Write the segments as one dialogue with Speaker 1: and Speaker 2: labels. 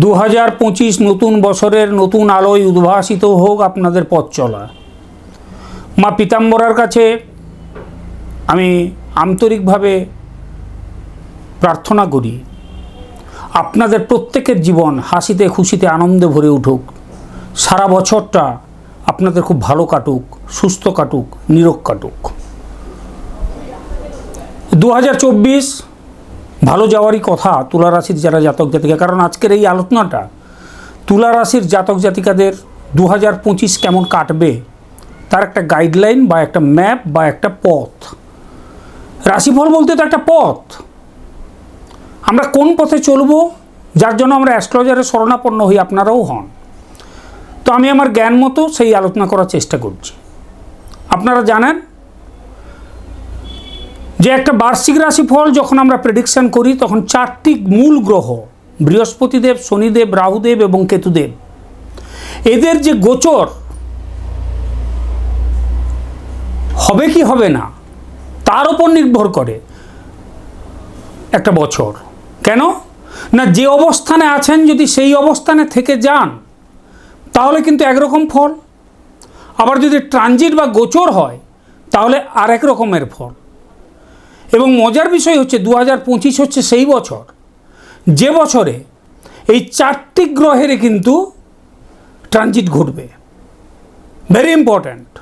Speaker 1: দু হাজার পঁচিশ নতুন বছরের নতুন আলোয় উদ্ভাসিত হোক আপনাদের পথ চলা। মা পীতাম্বরার কাছে আমি আন্তরিকভাবে প্রার্থনা করি, আপনাদের প্রত্যেকের জীবন হাসিতে খুশিতে আনন্দে ভরে উঠুক। সারা বছরটা আপনাদের খুব ভালো কাটুক, সুস্থ কাটুক, নিরোগ কাটুক। দু হাজার চব্বিশ ভালো যাওয়ারই কথা তুলা রাশির যারা জাতক জাতিকা, কারণ আজকের এই আলোচনাটা তুলা রাশির জাতক জাতিকাদের দু হাজার পঁচিশ কেমন কাটবে, তার একটা গাইডলাইন বা একটা ম্যাপ বা একটা পথ। রাশিফল বলতে তো একটা পথ। আমরা কোন পথে চলবো, যার জন্য আমরা অ্যাস্ট্রোলজারের শরণাপন্ন হই, আপনারাও হন। তো আমি আমার জ্ঞান মতো সেই আলোচনা করার চেষ্টা করছি। আপনারা জানেন যে একটা বার্ষিক রাশিফল যখন আমরা প্রেডিকশন করি, তখন চারটি মূল গ্রহ, বৃহস্পতিদেব, শনিদেব, রাহুদেব এবং কেতুদেব। এদের যে গোচর, হবে কি হবে না, তার উপর নির্ভর করে একটা বছর। কেন? না, যে অবস্থানে আছেন, যদি সেই অবস্থানে থেকে যান, তাহলে কিন্তু একরকম ফল। আবার যদি ট্রানজিট বা গোচর হয়, তাহলে আর এক রকমের ফল। এবং মজার বিষয় হচ্ছে দু হাজার পঁচিশ হচ্ছে সেই বছর। যে বছরে এই চারটি গ্রহেরই কিন্তু ট্রানজিট ঘটবে। ভেরি ইম্পর্ট্যান্ট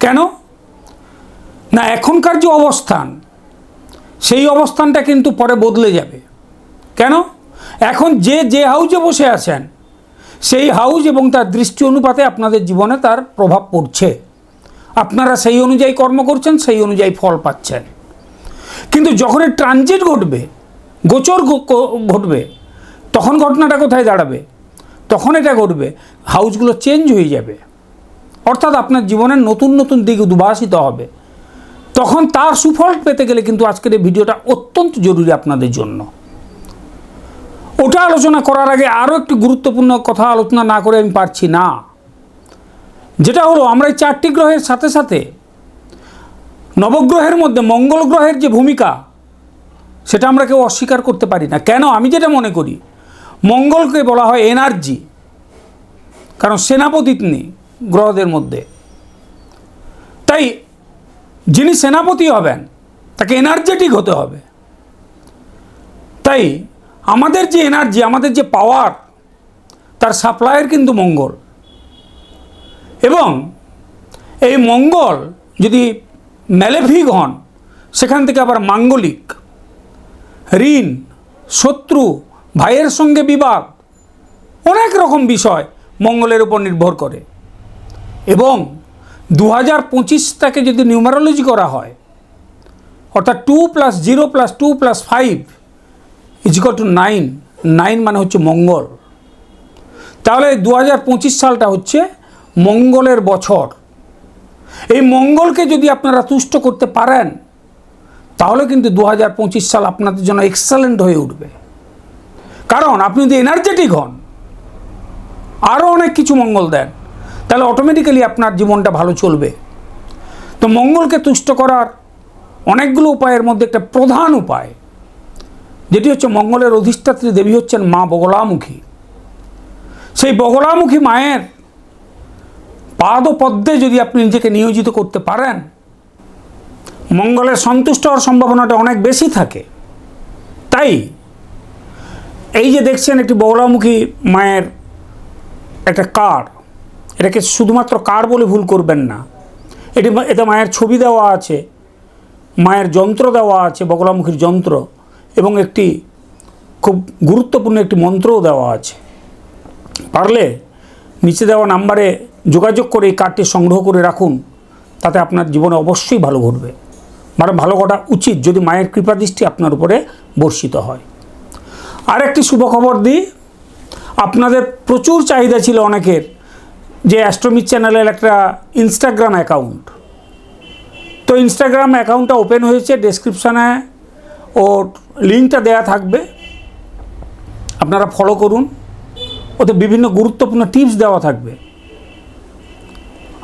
Speaker 1: কেন? না, এখনকার যে অবস্থান, সেই অবস্থানটা কিন্তু পরে বদলে যাবে। কেন? এখন যে যে হাউজে বসে আছেন, সেই হাউজ এবং তার দৃষ্টি অনুপাতে আপনাদের জীবনে তার প্রভাব পড়ছে। আপনারা সেই অনুযায়ী কর্ম করছেন, সেই অনুযায়ী ফল পাচ্ছেন। কিন্তু যখন এই ট্রানজিট ঘটবে, গোচর ঘটবে, তখন ঘটনাটা কোথায় দাঁড়াবে? তখন এটা ঘটবে হাউসগুলো চেঞ্জ হয়ে যাবে। অর্থাৎ আপনার জীবনের নতুন নতুন দিক উদ্ভাসিত হবে। তখন তার সুফল পেতে গেলে কিন্তু আজকের এই ভিডিওটা অত্যন্ত জরুরি আপনাদের জন্য। ওটা আলোচনা করার আগে আরও একটি গুরুত্বপূর্ণ কথা আলোচনা না করে আমি পারছি না। যেটা হলো, আমরা এই চারটি গ্রহের সাথে সাথে নবগ্রহের মধ্যে মঙ্গল গ্রহের যে ভূমিকা, সেটা আমরা কেউ অস্বীকার করতে পারি না। কেন? আমি যেটা মনে করি, মঙ্গলকে বলা হয় এনার্জি, কারণ সেনাপতি তিনি গ্রহদের মধ্যে। তাই যিনি সেনাপতি হবেন, তাকে এনার্জেটিক হতে হবে। তাই আমাদের যে এনার্জি, আমাদের যে পাওয়ার, তার সাপ্লাইয়ের কিন্তু মঙ্গল। এবং এই মঙ্গল যদি ম্যালেফিক হন সেখান থেকে আবার মাঙ্গলিক, ঋণ, শত্রু, ভাইয়ের সঙ্গে বিবাদ, অনেক রকম বিষয় মঙ্গলের উপর নির্ভর করে। এবং দু হাজার পঁচিশটাকে যদি নিউমারোলজি করা হয়, অর্থাৎ two plus zero plus two plus five equal to nine nine মানে হচ্ছে মঙ্গল। তাহলে দু হাজার পঁচিশ সালটা হচ্ছে মঙ্গলের বছর। এই মঙ্গলকে যদি আপনারা তুষ্ট করতে পারেন, তাহলে কিন্তু দু হাজার পঁচিশ সাল আপনাদের জন্য এক্সেলেন্ট হয়ে উঠবে। কারণ আপনি যদি এনার্জেটিক হন আরও অনেক কিছু মঙ্গল দেন, তাহলে অটোমেটিক্যালি আপনার জীবনটা ভালো চলবে। তো মঙ্গলকে তুষ্ট করার অনেকগুলো উপায়ের মধ্যে একটা প্রধান উপায়, যেটি হচ্ছে মঙ্গলের অধিষ্ঠাত্রী দেবী হচ্ছেন মা বগলামুখী। সেই বগলামুখী মায়ের পাদ ও পদ্মে যদি আপনি নিজেকে নিয়োজিত করতে পারেন, মঙ্গলের সন্তুষ্ট হওয়ার সম্ভাবনাটা অনেক বেশি থাকে। তাই এই যে দেখছেন একটি বগলামুখী মায়ের একটা কার্ড এটাকে শুধুমাত্র কার বলে ভুল করবেন না। এটি এতে মায়ের ছবি দেওয়া আছে, মায়ের যন্ত্র দেওয়া আছে, বগলামুখীর যন্ত্র, এবং একটি খুব গুরুত্বপূর্ণ একটি মন্ত্রও দেওয়া আছে। পারলে নিচে দেওয়া নাম্বারে যোগাযোগ করে এই কার্ডটি সংগ্রহ করে রাখুন, তাতে আপনার জীবনে অবশ্যই ভালো ঘটবে। মানে ভালো ঘটা উচিত যদি মায়ের কৃপা দৃষ্টি আপনার উপরে বর্ষিত হয়। আর একটি শুভ খবর দিই, আপনাদের প্রচুর চাহিদা ছিল অনেকের, যে অ্যাস্ট্রোমিক চ্যানেলের একটা ইনস্টাগ্রাম অ্যাকাউন্ট তো ইনস্টাগ্রাম অ্যাকাউন্টটা ওপেন হয়েছে ডেসক্রিপশানে ওর লিঙ্কটা দেয়া থাকবে। আপনারা ফলো করুন। ওতে বিভিন্ন গুরুত্বপূর্ণ টিপস দেওয়া থাকবে।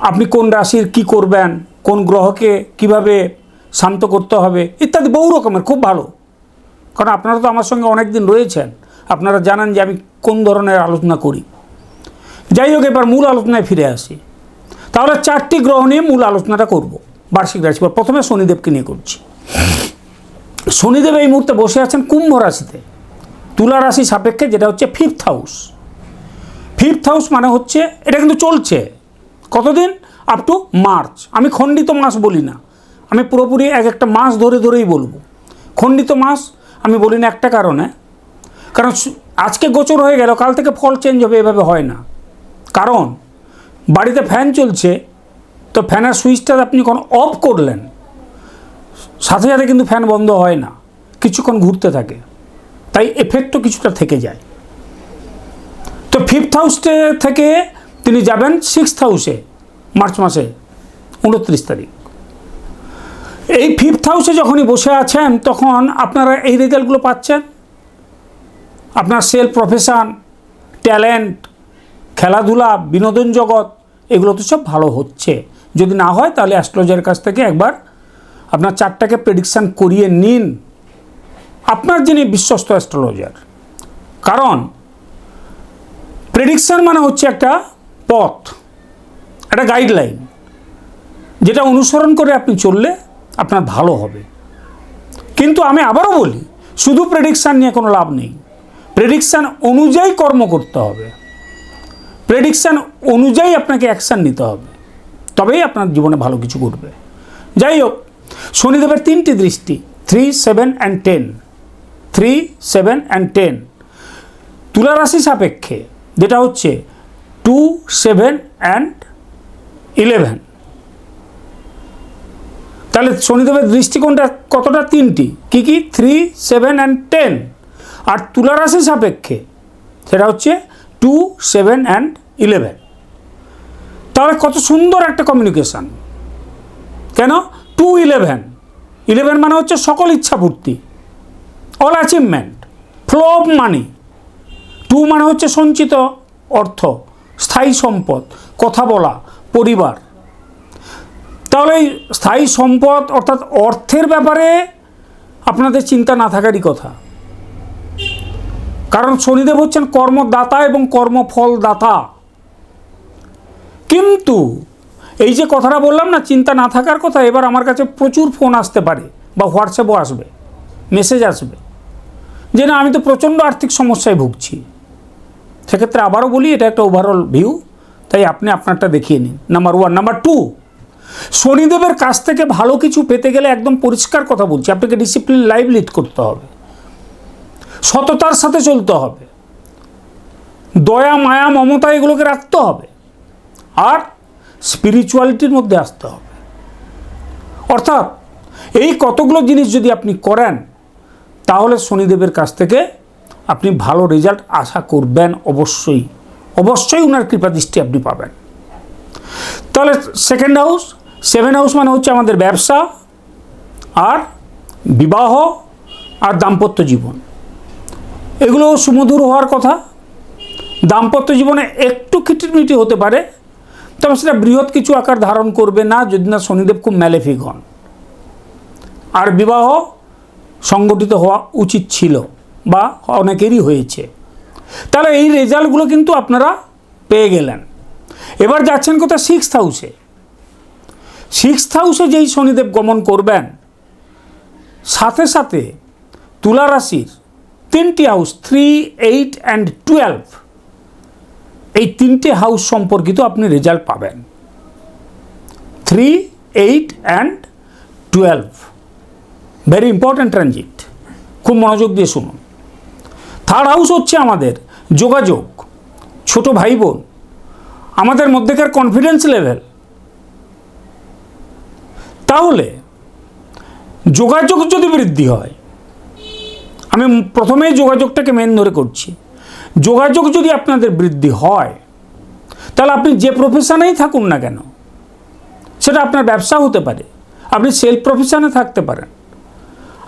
Speaker 1: আপনি কোন রাশির কি করবেন, কোন গ্রহকে কীভাবে শান্ত করতে হবে, ইত্যাদি বহু রকমের, খুব ভালো। কারণ আপনারা তো আমার সঙ্গে অনেক দিন রয়েছেন, আপনারা জানেন যে আমি কোন ধরনের আলোচনা করি। যাই হোক, এবার মূল আলোচনায় ফিরে আসি। তাহলে চারটি গ্রহ নিয়ে মূল আলোচনাটা করব, বার্ষিক রাশিফল প্রথমে শনিদেবকে নিয়ে করছি। শনিদেব এই মুহূর্তে বসে আছেন কুম্ভ রাশিতে, তুলা রাশি সাপেক্ষে, যেটা হচ্ছে ফিফথ হাউস ফিফথ হাউস মানে হচ্ছে, এটা কিন্তু চলছে কতদিন? আপ টু মার্চ আমি খণ্ডিত মাস বলি না। আমি পুরোপুরি এক একটা মাস ধরে ধরেই বলব। খণ্ডিত মাস, আমি বলি না একটা কারণে। কারণ আজকে গোচর হয়ে গেল, কাল থেকে ফল চেঞ্জ হবে, এভাবে হয় না। কারণ, বাড়িতে ফ্যান চলছে, তো ফ্যানের সুইচটা আপনি যখন অফ করলেন, সাথে সাথে কিন্তু ফ্যান বন্ধ হয় না। কিছুক্ষণ ঘুরতে থাকে। তাই এফেক্টও কিছুটা থেকে যায়। তো ফিফথ হাউসে থেকে তিনি যাবেন সিক্সথ হাউসে মার্চ মাসে, উনত্রিশ তারিখ। এই ফিফথ হাউসে যখনই বসে আছেন, তখন আপনারা এই রেজাল্টগুলো পাচ্ছেন। আপনার সেল প্রফেশন, ট্যালেন্ট, খেলাধুলা, বিনোদন জগৎ, এগুলো তো সব ভালো হচ্ছে। যদি না হয়, তাহলে অ্যাস্ট্রোলজারের কাছ থেকে একবার আপনার চারটাকে প্রেডিকশান করিয়ে নিন। আপনার যিনি বিশ্বস্ত অ্যাস্ট্রোলজার, কারণ প্রেডিকশান মানে হচ্ছে একটা পথ, একটা গাইডলাইন যেটা অনুসরণ করে আপনি চললে আপনার ভালো হবে। কিন্তু আমি আবারও বলি, শুধু প্রেডিকশান নিয়ে কোনো লাভ নেই। প্রেডিকশান অনুযায়ী কর্ম করতে হবে। প্রেডিকশান অনুযায়ী আপনাকে অ্যাকশান নিতে হবে। তবেই আপনার জীবনে ভালো কিছু ঘটবে। যাই হোক, শনিদেবের তিনটি দৃষ্টি three seven and ten three seven and ten তুলা রাশি সাপেক্ষে, যেটা হচ্ছে টু, সেভেন অ্যান্ড ইলেভেন। তাহলে শনিদেবের দৃষ্টিকোণটা কতটা? তিনটি। কি কি? Three, seven and ten. আর তুলা রাশি সাপেক্ষে সেটা হচ্ছে টু, সেভেন অ্যান্ড ইলেভেন। তাহলে কত সুন্দর একটা কমিউনিকেশান কেন? Two, eleven. ইলেভেন মানে হচ্ছে সকল ইচ্ছা পূর্তি all achievement flow of money two মানে হচ্ছে সঞ্চিত অর্থ। স্থায়ী সম্পদ, কথা বলা, পরিবার। তাহলে স্থায়ী সম্পদ অর্থাৎ অর্থের ব্যাপারে আপনাদের চিন্তা না থাকারই কথা। কারণ শনিদেব হচ্ছেন কর্মদাতা এবং কর্মফলদাতা। কিন্তু এই যে কথাটা বললাম না, চিন্তা না থাকার কথা, এবার আমার কাছে প্রচুর ফোন আসতে পারে বা হোয়াটসঅ্যাপও আসবে, মেসেজ আসবে। যে না, আমি তো প্রচণ্ড আর্থিক সমস্যায় ভুগছি। সেক্ষেত্রে আবারও বলি, এটা একটা ওভারঅল ভিউ তাই আপনি আপনারটা দেখিয়ে নিন। নাম্বার ওয়ান নাম্বার টু শনিদেবের কাছ থেকে ভালো কিছু পেতে গেলে একদম পরিষ্কার কথা বলছি, আপনাকে ডিসিপ্লিন লাইভ লিড করতে হবে। সততার সাথে চলতে হবে। দয়া, মায়া, মমতা, এগুলোকে রাখতে হবে। আর স্পিরিচুয়ালিটির মধ্যে আসতে হবে। অর্থাৎ এই কতগুলো জিনিস যদি আপনি করেন, তাহলে শনিদেবের কাছ থেকে আপনি ভালো রেজাল্ট আশা করবেন অবশ্যই। অবশ্যই ওনার কৃপা দৃষ্টি আপনি পাবেন। তাহলে সেকেন্ড হাউস সেভেন হাউস মানে হচ্ছে আমাদের ব্যবসা আর বিবাহ আর দাম্পত্য জীবন। এগুলো সুমধুর হওয়ার কথা। দাম্পত্য জীবনে একটু খিটিমিটি হতে পারে, তবে সেটা বৃহৎ কিছু আকার ধারণ করবে না, যদি না শনিদেব খুব ম্যালেফিক হন। আর বিবাহ সংগঠিত হওয়া উচিত ছিল। বা অনেকেরই হয়েছে। তাহলে এই রেজাল্টগুলো কিন্তু আপনারা পেয়ে গেলেন। এবার যাচ্ছেন কোথায়? সিক্সথ হাউসে সিক্সথ হাউসে যেই শনিদেব গমন করবেন, সাথে সাথে তুলা রাশির তিনটি house three eight and twelve এই তিনটে হাউস সম্পর্কিত আপনি রেজাল্ট পাবেন। Three eight and twelve very important transit খুব মনোযোগ দিয়ে শুনুন। থার্ড হাউস হচ্ছে আমাদের, যোগাযোগ, ছোট ভাই বোন আমাদের মধ্যেকার কনফিডেন্স লেভেল তাহলে যোগাযোগ যদি বৃদ্ধি হয়, আমি প্রথমেই যোগাযোগটাকে মেন ধরে করছি। যোগাযোগ যদি আপনাদের বৃদ্ধি হয়, তাহলে আপনি যে প্রফেশনেই থাকুন না কেন, সেটা আপনার ব্যবসা হতে পারে। আপনি সেলফ প্রফেশনে থাকতে পারেন।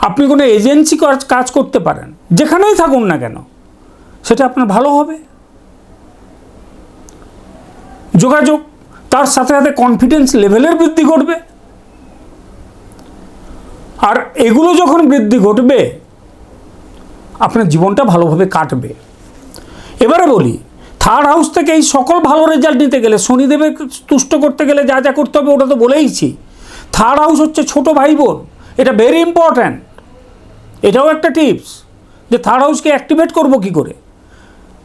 Speaker 1: আপনি কোনো এজেন্সি কাজ করতে পারেন, যেখানেই থাকুন না কেন, সেটা আপনার ভালো হবে। যোগাযোগ তার সাথে সাথে কনফিডেন্স লেভেলের বৃদ্ধি ঘটবে। আর এগুলো যখন বৃদ্ধি ঘটবে, আপনার জীবনটা ভালোভাবে কাটবে। এবারে বলি থার্ড হাউস থেকে এই সকল ভালো রেজাল্ট নিতে গেলে, শনিদেবের তুষ্ট করতে গেলে যা যা করতে হবে, ওটা তো বলেইছি। থার্ড হাউস হচ্ছে ছোট ভাই বোন, এটা ভেরি ইম্পর্ট্যান্ট এটাও একটা টিপস যে থার্ড হাউসকে অ্যাক্টিভেট করব কি করে?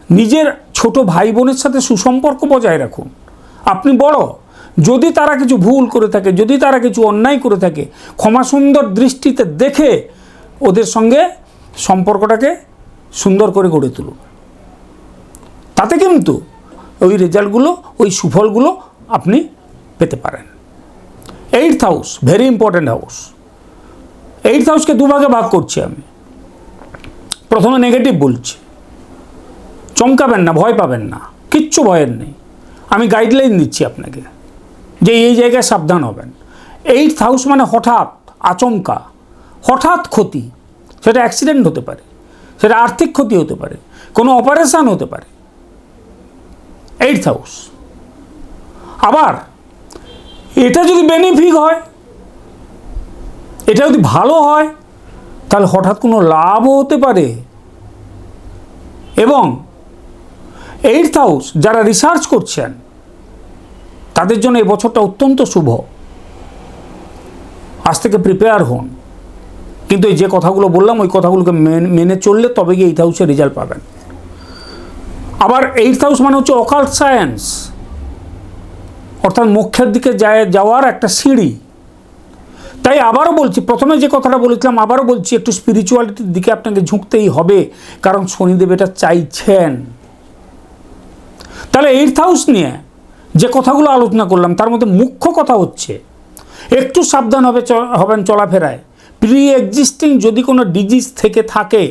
Speaker 1: নিজের ছোট ভাই বোনের সাথে সুসম্পর্ক বজায় রাখুন। আপনি বড়, যদি তারা কিছু ভুল করে থাকে, যদি তারা কিছু অন্যায় করে থাকে, ক্ষমা সুন্দর দৃষ্টিতে দেখে ওদের সঙ্গে সম্পর্কটাকে সুন্দর করে গড়ে তুলুন। তাতে কিন্তু ওই রেজাল্টগুলো ওই সুফলগুলো আপনি পেতে পারেন। Eight house very important house eight হাউসকে দুভাগে ভাগ করছি আমি। প্রথমে নেগেটিভ বলছি। চমকাবেন না, ভয় পাবেন না, কিচ্ছু ভয়ের নেই। আমি গাইডলাইন দিচ্ছি আপনাকে যে এই জায়গায় সাবধান হবেন। এইট হাউস মানে হঠাৎ আচমকা, হঠাৎ ক্ষতি, সেটা অ্যাক্সিডেন্ট হতে পারে, সেটা আর্থিক ক্ষতি হতে পারে, কোনো অপারেশান হতে পারে। এইট হাউস আবার, এটা যদি বেনিফিক হয় এটা যদি ভালো হয়, তাহলে হঠাৎ কোনো লাভও হতে পারে। এবং এইট হাউস যারা রিসার্চ করছেন, তাদের জন্য এই বছরটা অত্যন্ত শুভ। আজ থেকে প্রিপেয়ার হন। কিন্তু এই যে কথাগুলো বললাম, ওই কথাগুলোকে মেন- চললে তবে গিয়ে এইট হাউসের রেজাল্ট পাবেন। আবার এইট হাউস মানে হচ্ছে অকাল্ট সায়েন্স অর্থাৎ মোক্ষের দিকে যায়, যাওয়ার একটা সিঁড়ি। তাই আবারও বলছি, প্রথমে যে কথাটা বলেছিলাম, আবারও বলছি, একটু স্পিরিচুয়ালিটির দিকে আপনাকে ঝুঁকতেই হবে, কারণ শনিদেব এটা চাইছেন। তাহলে এইট হাউস নিয়ে যে কথাগুলো আলোচনা করলাম, তার মধ্যে মুখ্য কথা হচ্ছে, একটু সাবধান হবে হবেন চলাফেরায়। প্রি এক্সিস্টিং যদি কোনো ডিজিজ থেকে থাকে,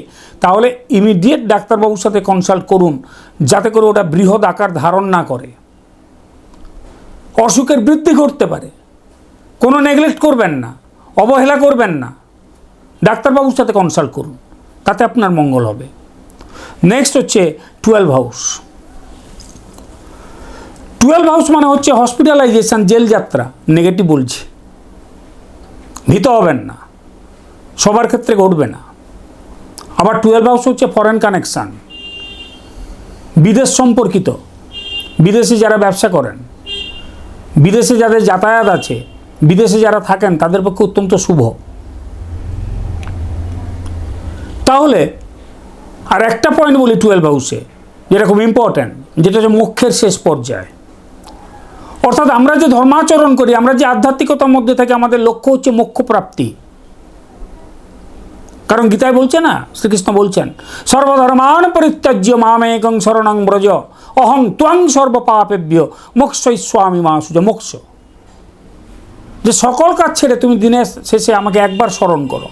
Speaker 1: তাহলে ইমিডিয়েট ডাক্তারবাবুর সাথে কনসাল্ট করুন, যাতে করে ওটা বৃহৎ আকার ধারণ না করে। অসুখের বৃদ্ধি ঘটতে পারে, কোনো নেগলেক্ট করবেন না। অবহেলা করবেন না। ডাক্তারবাবুর সাথে কনসাল্ট করুন, তাতে আপনার মঙ্গল হবে। নেক্সট হচ্ছে টুয়েলভ হাউস টুয়েলভ হাউস মানে হচ্ছে হসপিটালাইজেশন জেল যাত্রা নেগেটিভ বলছি। ভীত হবেন না, সবার ক্ষেত্রে ঘটবে না। আবার টুয়েলভ হাউস হচ্ছে ফরেন কানেকশান বিদেশ সম্পর্কিত, বিদেশে যারা ব্যবসা করেন, বিদেশে যাদের যাতায়াত আছে বিদেশে যারা থাকেন, তাদের পক্ষে অত্যন্ত শুভ। তাহলে, আর একটা পয়েন্ট বলি টুয়েলভ হাউসে যেটা খুব ইম্পর্ট্যান্ট যেটা হচ্ছে মুখ্যের শেষ পর্যায়ে। অর্থাৎ আমরা যে ধর্মাচরণ করি, আমরা যে আধ্যাত্মিকতার মধ্যে থাকি, আমাদের লক্ষ্য হচ্ছে মোক্ষ প্রাপ্তি কারণ গীতায় বলছে না, শ্রীকৃষ্ণ বলছেন সর্বধর্মান পরিত্যাজ্য মামেকং শরণং ব্রজ, অহং ত্বং সর্বপাপেভ্য মোক্ষই স্বামী মা সুজ, মোক্ষ। যে সকল কাজ ছেড়ে তুমি দিনের শেষে আমাকে একবার স্মরণ করো।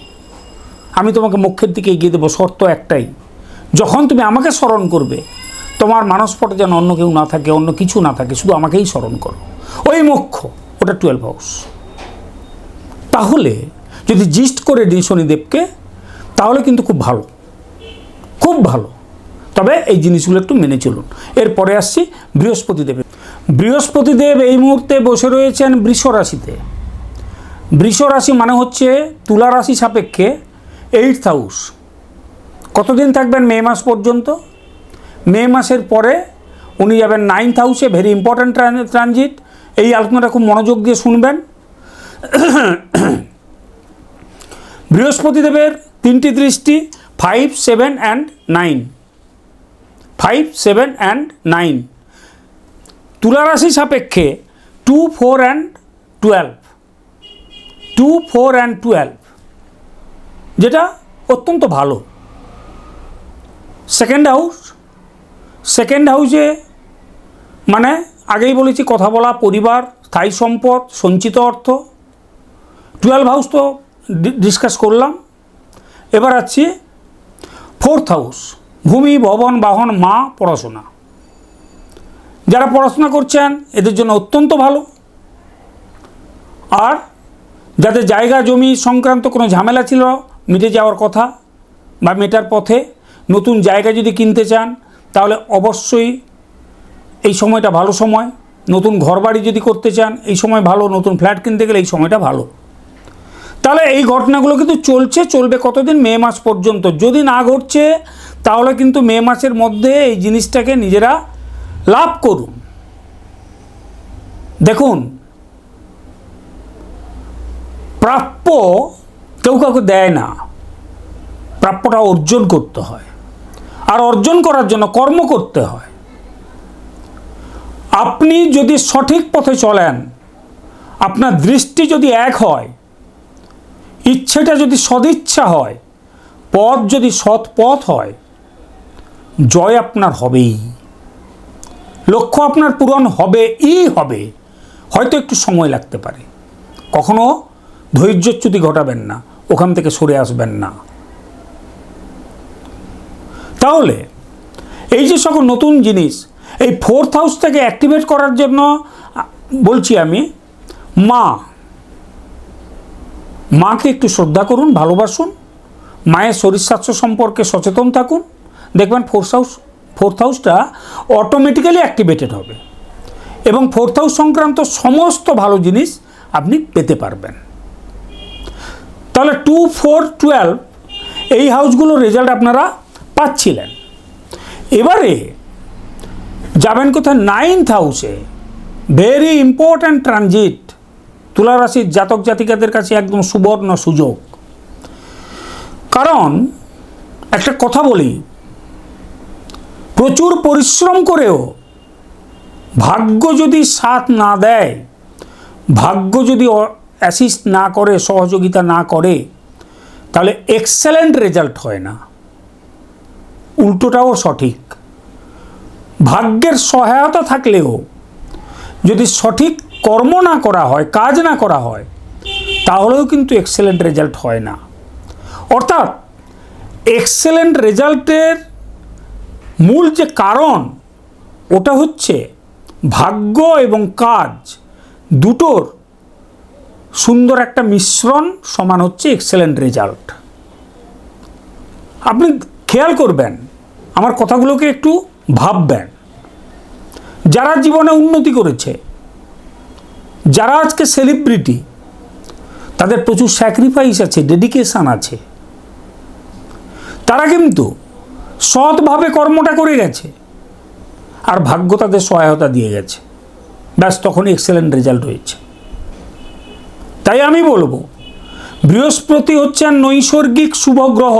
Speaker 1: আমি তোমাকে মুখ্যের দিকে এগিয়ে দেবো, শর্ত একটাই। যখন তুমি আমাকে স্মরণ করবে, তোমার মানসপটে যেন অন্য কেউ না থাকে, অন্য কিছু না থাকে, শুধু আমাকেই স্মরণ করো। ওই মোক্ষ ওটা টুয়েলভ হাউস তাহলে যদি জিস্ট করে দিই শনিদেবকে, তাহলে কিন্তু খুব ভালো। খুব ভালো। তবে এই জিনিসগুলো একটু মেনে চলুন। এরপরে আসছি বৃহস্পতিদেবের বৃহস্পতিদেব এই মুহূর্তে বসে রয়েছেন বৃষ রাশিতে বৃষ রাশি মানে হচ্ছে তুলা রাশি সাপেক্ষে এইট হাউস কতদিন থাকবেন মে মাস পর্যন্ত? মে মাসের পরে উনি যাবেন নাইন্থ হাউসে ভেরি ইম্পর্ট্যান্ট ট্রানজিট এই আলোচনাটা খুব মনোযোগ দিয়ে শুনবেন। বৃহস্পতিদেবের তিনটি দৃষ্টি five seven and nine five seven and nine তুলারাশি সাপেক্ষে two four and twelve two four and twelve, যেটা অত্যন্ত ভালো। সেকেন্ড হাউস, সেকেন্ড হাউসে মানে আগেই বলেছি কথা বলা, পরিবার, স্থায়ী সম্পদ, সঞ্চিত অর্থ। টুয়েলভ হাউস তো ডিসকাস করলাম। এবার আছি ফোর্থ হাউস, ভূমি, ভবন, বাহন, মা, পড়াশোনা। যারা পড়াশোনা করছেন, এদের জন্য অত্যন্ত ভালো। আর যাদের জায়গা জমি সংক্রান্ত কোনো ঝামেলা ছিল, মিটে যাওয়ার কথা বা মেটার পথে নতুন জায়গা যদি কিনতে চান, তাহলে অবশ্যই এই সময়টা ভালো সময়। নতুন ঘরবাড়ি যদি করতে চান, এই সময় ভালো। নতুন ফ্ল্যাট কিনতে গেলে এই সময়টা ভালো। তাহলে এই ঘটনাগুলো কিন্তু চলছে, চলবে কতদিন? মে মাস পর্যন্ত। যদি না ঘটছে, তাহলে কিন্তু মে মাসের মধ্যে এই জিনিসটাকে নিজেরা লাভ করুন। দেখুন প্রাপ্য কেউ কাউকে দেয় না। প্রাপ্যটা অর্জন করতে হয়। আর অর্জন করার জন্য কর্ম করতে হয়। আপনি যদি সঠিক পথে চলেন, আপনার দৃষ্টি যদি এক হয়, ইচ্ছেটা যদি সদিচ্ছা হয়, পথ যদি সৎ পথ হয়, জয় আপনার হবেই। লক্ষ্য আপনার পূরণ হবে ই হবে। হয়তো একটু সময় লাগতে পারে। কখনো ধৈর্যচ্যুতি ঘটাবেন না, ওখান থেকে সরে আসবেন না। তাহলে এই যে সকল নতুন জিনিস, এই ফোর্থ হাউসটাকে অ্যাক্টিভেট করার জন্য বলছি আমি, মা, মাকে একটু শ্রদ্ধা করুন, ভালোবাসুন, মায়ের শরীর স্বাস্থ্য সম্পর্কে সচেতন থাকুন। দেখবেন ফোর্থ হাউস ফোর্থ হাউসটা অটোমেটিক্যালি অ্যাক্টিভেটেড হবে। এবং ফোর্থ হাউস সংক্রান্ত সমস্ত ভালো জিনিস আপনি পেতে পারবেন। তাহলে টু ফোর টুয়েলভ এই হাউসগুলোর রেজাল্ট আপনারা পাচ্ছিলেন। এবারে যাবেন কোথায়? নাইন্থ হাউসে ভেরি ইম্পর্ট্যান্ট ট্রানজিট তুলা রাশির জাতক জাতিকাদের কাছে একদম সুবর্ণ সুযোগ। কারণ একটা কথা বলি, প্রচুর পরিশ্রম করেও ভাগ্য যদি সাথ না দেয়, ভাগ্য যদি অ্যাসিস্ট না করে, সহযোগিতা না করে, তাহলে এক্সেলেন্ট রেজাল্ট হয় না। উল্টোটাও সঠিক। ভাগ্যের সহায়তা থাকলেও যদি সঠিক কর্ম না করা হয়, কাজ না করা হয়, তাহলেও কিন্তু এক্সেলেন্ট রেজাল্ট হয় না। অর্থাৎ এক্সেলেন্ট রেজাল্টের মূল যে কারণ, ওটা হচ্ছে ভাগ্য এবং কাজ দুটোর সুন্দর একটা মিশ্রণ সমান হচ্ছে এক্সেলেন্ট রেজাল্ট আপনি খেয়াল করবেন, আমার কথাগুলোকে একটু ভাববেন। যারা জীবনে উন্নতি করেছে, যারা আজকে সেলিব্রিটি তাদের প্রচুর স্যাক্রিফাইস আছে ডেডিকেশান আছে। তারা কিন্তু সৎভাবে কর্মটা করে গেছে, আর ভাগ্য তাদের সহায়তা দিয়ে গেছে। ব্যাস তখন এক্সেলেন্ট রেজাল্ট হয়েছে। তাই আমি বলব, বৃহস্পতি হচ্ছেন নৈসর্গিক শুভ গ্রহ।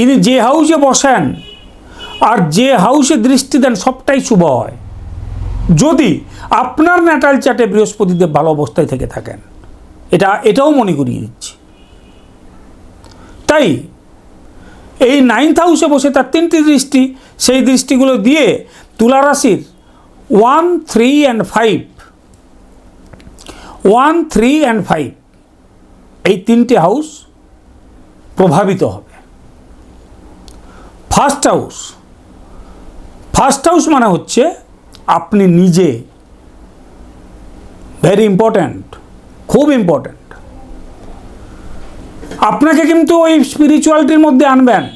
Speaker 1: ইনি যে হাউসে বসেন আর যে হাউসে দৃষ্টি দেন, সবটাই শুভ হয়। যদি আপনার ন্যাটাল চার্টে বৃহস্পতিদেব ভালো অবস্থায় থেকে থাকেন, এটা, এটাও মনে করিয়ে দিচ্ছি। তাই এই নাইন্থ হাউসে বসে তার তিনটি দৃষ্টি, সেই দৃষ্টিগুলো দিয়ে তুলা রাশির one three and five one, three and five এই তিনটে হাউস প্রভাবিত হবে। ফার্স্ট হাউস ফার্স্ট হাউস মানে হচ্ছে আপনি নিজে। ভেরি ইম্পর্ট্যান্ট খুব ইম্পর্ট্যান্ট আপনাকে কিন্তু ওই স্পিরিচুয়ালিটির মধ্যে আনবেন।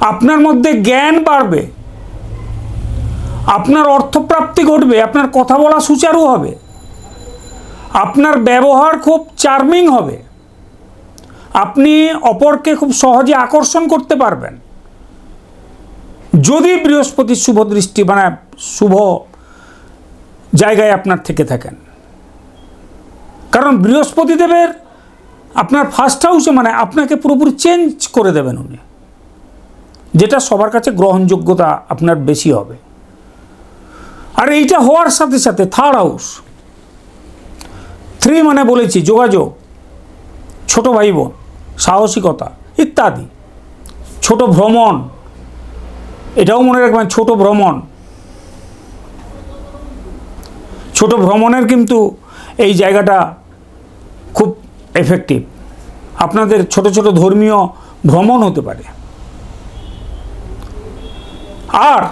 Speaker 1: আপনার মধ্যে জ্ঞান বাড়বে। আপনার অর্থপ্রাপ্তি ঘটবে। আপনার কথা বলা সুচারু হবে। আপনার ব্যবহার খুব চার্মিং হবে। আপনি অপরকে খুব সহজে আকর্ষণ করতে পারবেন। যদি বৃহস্পতি শুভ দৃষ্টি মানে শুভ জায়গায় আপনার থেকে থাকেন। কারণ বৃহস্পতি দেবের আপনার ফার্স্ট হাউসে মানে আপনাকে পুরোপুরি চেঞ্জ করে দেবেন উনি। যেটা সবার কাছে গ্রহণযোগ্যতা আপনার বেশি হবে। আর এইটা হওয়ার সাথে সাথে থার্ড হাউস থ্রি মানে বলেছি, যোগাযোগ, ছোট ভাই বোন সাহসিকতা, ইত্যাদি। ছোট ভ্রমণ, এটাও মনে রাখবেন ছোট ভ্রমণ। ছোট ভ্রমণের কিন্তু এই জায়গাটা খুব এফেক্টিভ আপনাদের ছোট ছোট ধর্মীয় ভ্রমণ হতে পারে। আর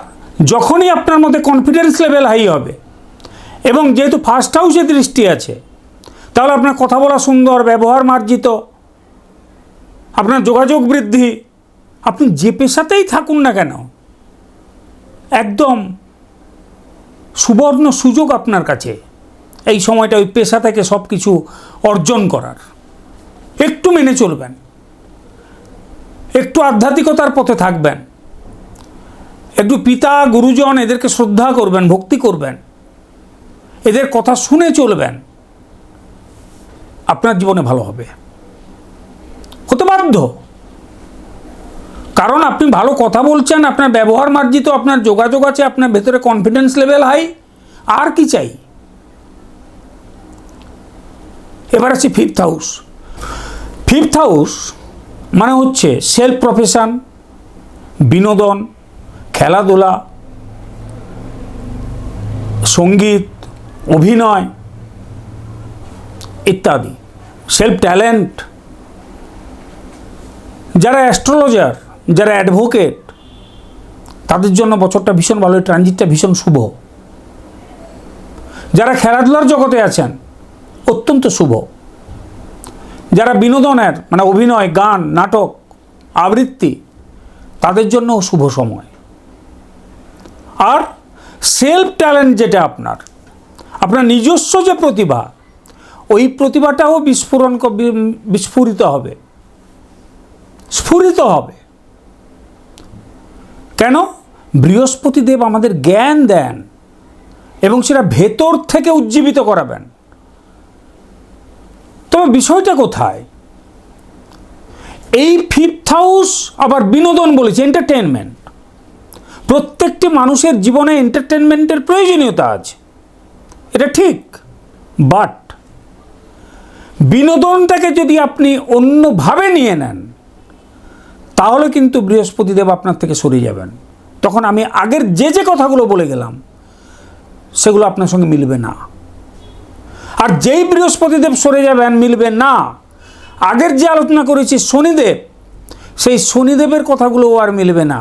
Speaker 1: যখনই আপনার মধ্যে কনফিডেন্স লেভেল হাই হবে, এবং যেহেতু ফার্স্ট হাউসে দৃষ্টি আছে তাহলে আপনার কথা বলা সুন্দর, ব্যবহার মার্জিত, আপনার যোগাযোগ বৃদ্ধি, আপনি যে পেশাতেই থাকুন না কেন, একদম সুবর্ণ সুযোগ আপনার কাছে, এই সময়টা ওই পেশা থেকে সব কিছু অর্জন করার। একটু মেনে চলবেন, একটু আধ্যাত্মিকতার পথে থাকবেন, একটু পিতা, গুরুজন এদেরকে শ্রদ্ধা করবেন, ভক্তি করবেন, এদের কথা শুনে চলবেন আপনার জীবনে ভালো হবে। হতে বাধ্য কারণ আপনি ভালো কথা বলছেন, আপনার ব্যবহার মার্জিত, আপনার যোগাযোগ আছে, আপনার ভেতরে কনফিডেন্স লেভেল হাই আর কি চাই? এবার আছে ফিফথ হাউস ফিফথ হাউস মানে হচ্ছে সেলফ প্রফেশন বিনোদন, খেলাধুলা, সংগীত, অভিনয় ইত্যাদি। সেলফ ট্যালেন্ট যারা অ্যাস্ট্রোলজার যারা অ্যাডভোকেট তাদের জন্য বছরটা ভীষণ ভালো ট্রানজিটটা ভীষণ শুভ। যারা খেলাধুলার জগতে আছেন, অত্যন্ত শুভ। যারা বিনোদনের মানে অভিনয়, গান, নাটক, আবৃত্তি, তাদের জন্য শুভ সময়। আর সেলফ ট্যালেন্ট যেটা আপনার আপনার নিজস্ব যে প্রতিভা ওই প্রতিভাটাও বিস্ফোরণ বিস্ফোরিত হবে। স্ফুরিত হবে। কেন? বৃহস্পতি দেব আমাদের জ্ঞান দেন এবং সেটা ভেতর থেকে উজ্জীবিত করাবেন। তবে বিষয়টা কোথায়? এই ফিফথ হাউস আবার বিনোদন বলেছে এন্টারটেনমেন্ট প্রত্যেকটি মানুষের জীবনে এন্টারটেনমেন্টের প্রয়োজনীয়তা আছে। এটা ঠিক বাট বিনোদনটাকে যদি আপনি অন্যভাবে নিয়ে নেন, তাহলে কিন্তু বৃহস্পতিদেব আপনার থেকে সরে যাবেন। তখন আমি আগের যে যে কথাগুলো বলে গেলাম, সেগুলো আপনার সঙ্গে মিলবে না। আর যেই বৃহস্পতিদেব সরে যাবেন, মিলবে না। আগের যে আলোচনা করেছি শনিদেব, সেই শনিদেবের কথাগুলো আর মিলবে না।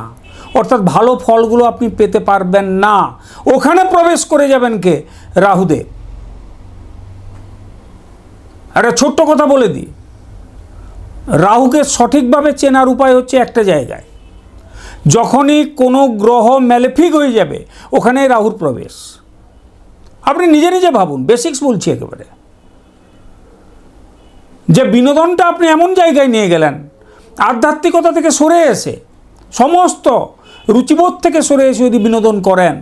Speaker 1: অর্থাৎ ভালো ফলগুলো আপনি পেতে পারবেন না। ওখানে প্রবেশ করে যাবেন কে? রাহুদেব। একটা ছোট্ট কথা বলে দিই। রাহুকে সঠিকভাবে চেনার উপায় হচ্ছে একটা জায়গায়। যখনই কোনো গ্রহ ম্যালেফিক হয়ে যাবে, ওখানে রাহুর প্রবেশ। আপনি নিজে নিজে ভাবুন বেসিক্স বলছি একেবারে। যে বিনোদনটা আপনি এমন জায়গায় নিয়ে গেলেন, আধ্যাত্মিকতা থেকে সরে এসে, সমস্ত রুচিবোধ থেকে সরে এসে যদি বিনোদন করেন,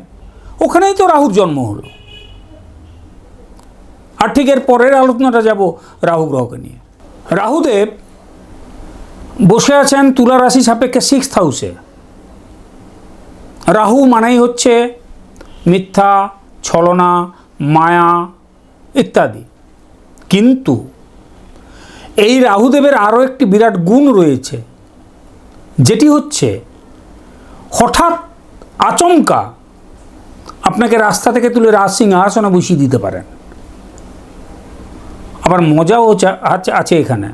Speaker 1: ওখানেই তো রাহুর জন্ম হলো। আর ঠিক এর পরের আলোচনাটা যাব রাহু গ্রহকে নিয়ে। রাহুদেব বসে আছেন তুলা রাশি সাপেক্ষে সিক্স হাউসে রাহু মানেই হচ্ছে মিথ্যা, ছলনা, মায়া ইত্যাদি। কিন্তু এই রাহুদেবের আরও একটি বিরাট গুণ রয়েছে, যেটি হচ্ছে হঠাৎ আচমকা আপনাকে রাস্তা থেকে তুলে রাজ সিংহাসনে বসিয়ে দিতে পারেন। আবার মজাও আছে- এখানে।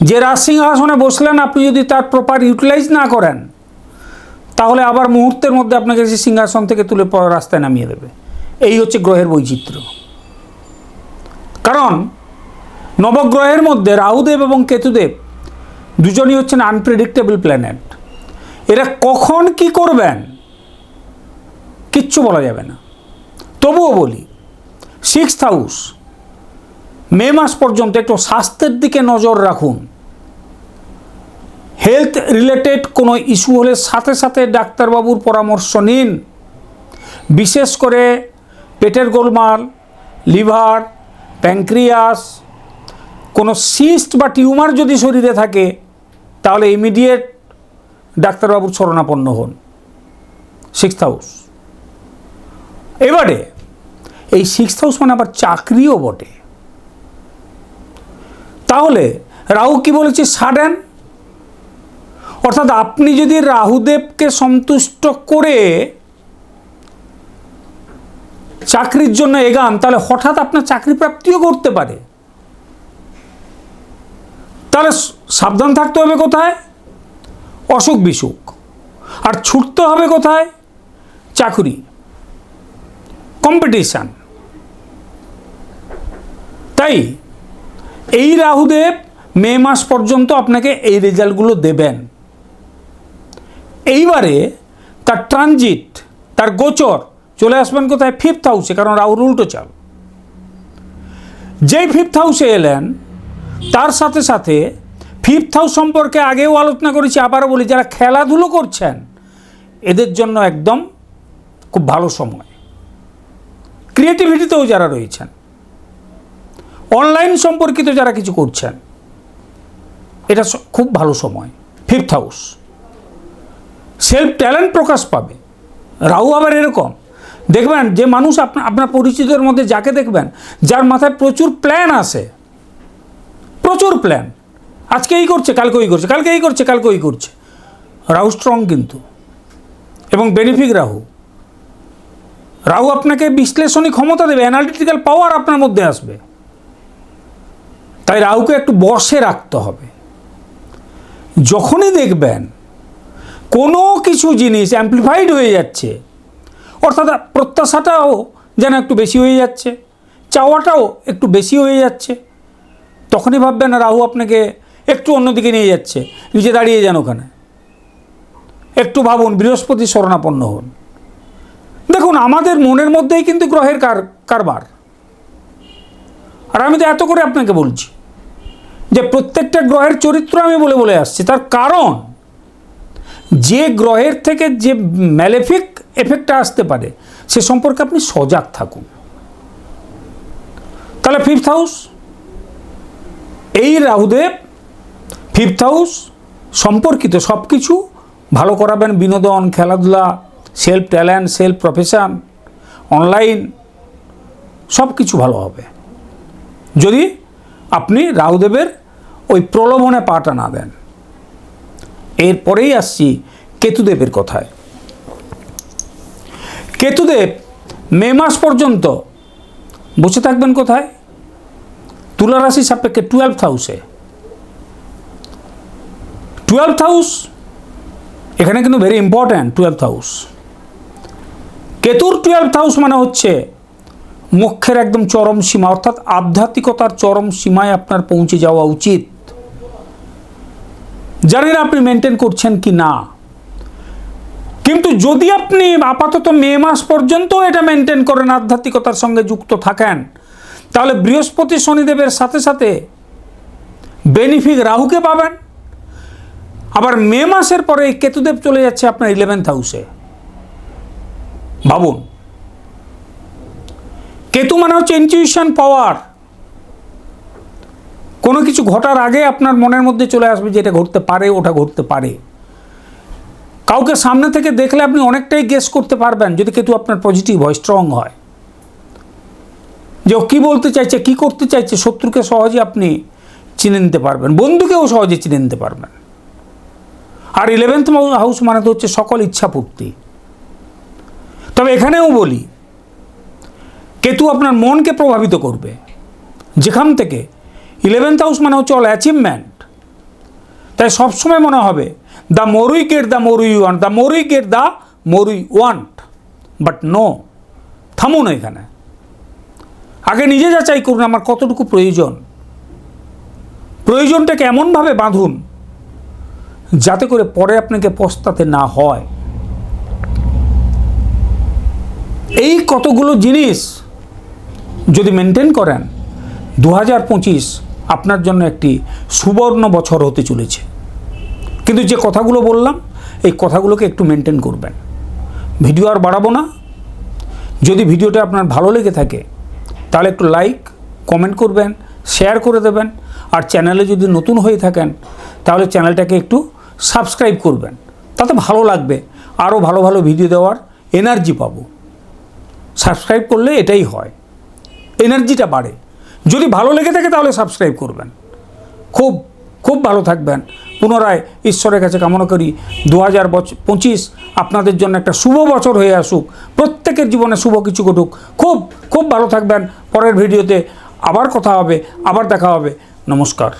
Speaker 1: যে রাজ সিংহাসনে বসলেন, আপনি যদি তার প্রপার ইউটিলাইজ না করেন, তাহলে আবার মুহূর্তের মধ্যে আপনাকে সে সিংহাসন থেকে তুলে রাস্তায় নামিয়ে দেবে। এই হচ্ছে গ্রহের বৈচিত্র্য। কারণ নবগ্রহের মধ্যে রাহুদেব এবং কেতুদেব দুজনই হচ্ছেন আনপ্রেডিক্টেবল প্ল্যানেট এরা কখন কি করবেন, কিচ্ছু বলা যাবে না। তবুও বলি সিক্সথ হাউস মে মাস পর্যন্ত একটু স্বাস্থ্যের দিকে নজর রাখুন। হেলথ রিলেটেড কোনো ইস্যু হলে সাথে সাথে ডাক্তারবাবুর পরামর্শ নিন। বিশেষ করে পেটের গোলমাল, লিভার প্যাঙ্ক্রিয়াস কোনো সিস্ট বা টিউমার যদি শরীরে থাকে, তাহলে ইমিডিয়েট ডাক্তারবাবুর শরণাপন্ন হন। Sixth house. এবারে, এই সিক্সথ হাউস মানে আবার চাকরিও বটে। তাহলে রাহু কি বলেছে? সাডেন অর্থাৎ আপনি যদি রাহুদেবকে সন্তুষ্ট করে চাকরির জন্য এগান, তাহলে হঠাৎ আপনার চাকরি প্রাপ্তিও করতে পারে। তাহলে সাবধান থাকতে হবে কোথায়? অসুখ বিসুখ। আর ছুটতে হবে কোথায়? চাকুরি। কম্পিটিশান তাই এই রাহুদেব মে মাস পর্যন্ত আপনাকে এই রেজাল্টগুলো দেবেন। এইবারে তার ট্রানজিট, তার গোচর চলে আসবেন কোথায়? ফিফথ হাউসে কারণ রাহুর উল্টো চাল। যেই ফিফথ হাউসে এলেন, তার সাথে সাথে ফিফথ হাউস সম্পর্কে আগেও আলোচনা করেছি, আবারও বলি, যারা খেলাধুলো করছেন, এদের জন্য একদম খুব ভালো সময়। ক্রিয়েটিভিটিতেও যারা রয়েছেন অনলাইন সম্পর্কিত যারা কিছু করছেন, এটা খুব ভালো সময়। ফিফথ হাউস সেলফ ট্যালেন্ট প্রকাশ পাবে। রাহু আবার এরকম। দেখবেন যে মানুষ আপনার আপনার পরিচিতের মধ্যে যাকে দেখবেন, যার মাথায় প্রচুর প্ল্যান আসে প্রচুর প্ল্যান আজকে এই করছে, কালকে ওই করছে, কালকে এই করছে, কালকে ওই করছে। রাহু স্ট্রং কিন্তু। এবং বেনিফিক রাহু। রাহু আপনাকে বিশ্লেষণী ক্ষমতা দেবে অ্যানালিটিক্যাল পাওয়ার আপনার মধ্যে আসবে। তাই রাহুকে একটু বসে রাখতে হবে। যখনই দেখবেন কোনো কিছু জিনিস অ্যাম্প্লিফাইড হয়ে যাচ্ছে, অর্থাৎ প্রত্যাশাটাও যেন একটু বেশি হয়ে যাচ্ছে, চাওয়াটাও একটু বেশি হয়ে যাচ্ছে, তখনই ভাববেন রাহু আপনাকে একটু অন্যদিকে নিয়ে যাচ্ছে, নিচে দাঁড়িয়ে যান ওখানে। একটু ভাবুন, বৃহস্পতি শরণাপন্ন হন। দেখুন, আমাদের মনের মধ্যেই কিন্তু গ্রহের কার, কারবার। আর আমি তো এত করে আপনাকে বলছি। যে প্রত্যেকটা গ্রহের চরিত্র আমি বলে বলে আসছি, তার কারণ যে গ্রহের থেকে যে ম্যালেফিক এফেক্টটা আসতে পারে, সে সম্পর্কে আপনি সজাগ থাকুন। তাহলে ফিফথ হাউস এই রাহুদেব ফিফথ হাউস সম্পর্কিত সব কিছু ভালো করাবেন, বিনোদন, খেলাধুলা self talent self profession online সব কিছু ভালো হবে। যদি আপনি রাহুদেবের ওই প্রলোভনে পাটা না দেন। এরপরেই আসছি কেতুদেবের কথায়। কেতুদেব মে মাস পর্যন্ত বসে থাকবেন কোথায়? তুলা রাশি সাপেক্ষে টুয়েলভ হাউসে টুয়েলভ হাউস এখানে কিন্তু ভেরি ইম্পর্ট্যান্ট টুয়েলভ হাউস কেতুর টুয়েলভ হাউস মানে হচ্ছে মোক্ষের একদম চরম সীমা, অর্থাৎ আধ্যাত্মিকতার চরম সীমায় আপনার পৌঁছে যাওয়া উচিত। জানি না আপনি মেনটেন করছেন কি না? কিন্তু যদি আপনি আপাতত মে মাস পর্যন্ত এটা মেনটেন করেন, আধ্যাত্মিকতার সঙ্গে যুক্ত থাকেন, তাহলে বৃহস্পতি শনিদেবের সাথে সাথে বেনিফিক রাহুকে পাবেন। আবার মে মাসের পরে কেতুদেব চলে যাচ্ছে আপনার ইলেভেন্থ হাউসে ভাবুন কেতু মানে হচ্ছে ইনটিউশন পাওয়ার কোনো কিছু ঘটার আগে আপনার মনের মধ্যে চলে আসবে যে এটা ঘটতে পারে, ওটা ঘটতে পারে। কাউকে সামনে থেকে দেখলে আপনি অনেকটাই গেস করতে পারবেন, যদি কেতু আপনার পজিটিভ হয় স্ট্রং হয়। যে ও কী বলতে চাইছে, কী করতে চাইছে, শত্রুকে সহজে আপনি চিনে নিতে পারবেন, বন্ধুকেও সহজে চিনে নিতে পারবেন। আর ইলেভেন্থ হাউস মানে তো হচ্ছে সকল ইচ্ছা পূর্তি তবে এখানেও বলি কেতু আপনার মনকে প্রভাবিত করবে। যেখান থেকে ইলেভেন্থ হাউস মানে হচ্ছে অল অ্যাচিভমেন্ট তাই সবসময় মনে হবে the more you get the more you want the more you get the more you want but no থামুন এখানে। আগে নিজে যাচাই করুন আমার কতটুকু প্রয়োজন। প্রয়োজনটাকে এমনভাবে বাঁধুন, যাতে করে পরে আপনাকে পস্তাতে না হয়। এই কতগুলো জিনিস যদি মেনটেন করেন দু হাজার পঁচিশ আপনার জন্য একটি সুবর্ণ বছর হতে চলেছে। কিন্তু যে কথাগুলো বললাম, এই কথাগুলোকে একটু মেনটেন করবেন। ভিডিও আর বাড়াবো না। যদি ভিডিওটা আপনার ভালো লেগে থাকে, তাহলে একটু লাইক কমেন্ট করবেন শেয়ার করে দেবেন। আর চ্যানেলে যদি নতুন হয়ে থাকেন, তাহলে চ্যানেলটাকে একটু সাবস্ক্রাইব করবেন। তাতে ভালো লাগবে। আরও ভালো ভালো ভিডিও দেওয়ার এনার্জি পাবো। সাবস্ক্রাইব করলে এটাই হয়। এনার্জিটা বাড়ে। যদি ভালো লেগে থাকে তাহলে সাবস্ক্রাইব করবেন। খুব খুব ভালো থাকবেন। পুনরায় ঈশ্বরের কাছে কামনা করি দু হাজার বছর পঁচিশ আপনাদের জন্য একটা শুভ বছর হয়ে আসুক। প্রত্যেকের জীবনে শুভ কিছু ঘটুক। খুব খুব ভালো থাকবেন। পরের ভিডিওতে আবার কথা হবে, আবার দেখা হবে। নমস্কার।